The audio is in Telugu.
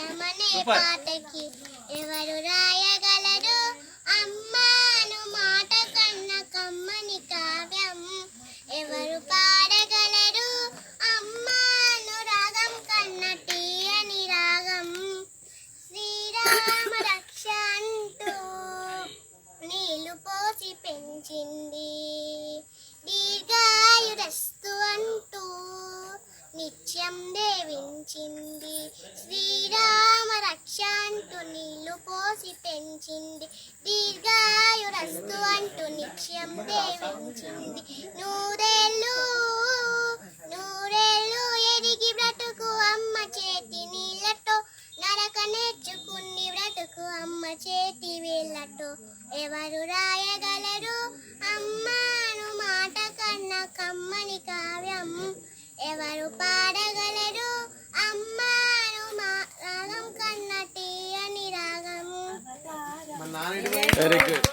సూపర్. పాటకి ఎవరు రాయగలరు? అమ్మాను మాట కన్న కమ్మని కావ్యం. ఎవరు పాడగలరు? అమ్మాను రాగం కన్న తీయని రాగం. శ్రీరామ రక్ష అంటూ నీళ్ళు పోసి పెంచింది. దీర్ఘాయురస్తు అంటూ నిత్యం దేవించింది. శ్రీరామ పోసి పెంచింది. దీర్ఘాయురస్తు అంటూ నిత్యం దేవించింది నూరేళ్ళు నూరేళ్ళు ఎదిగి బ్రతుకు అమ్మ చేతి నీళ్ళతో నరక నేర్చుకుని బ్రతుకు అమ్మ చేతి వీళ్ళతో. ఎవరు రాయగలరు? అమ్మాను మాట కన్నా కమ్మని కావ్యం. ఎవరు పా రాగం కన్నా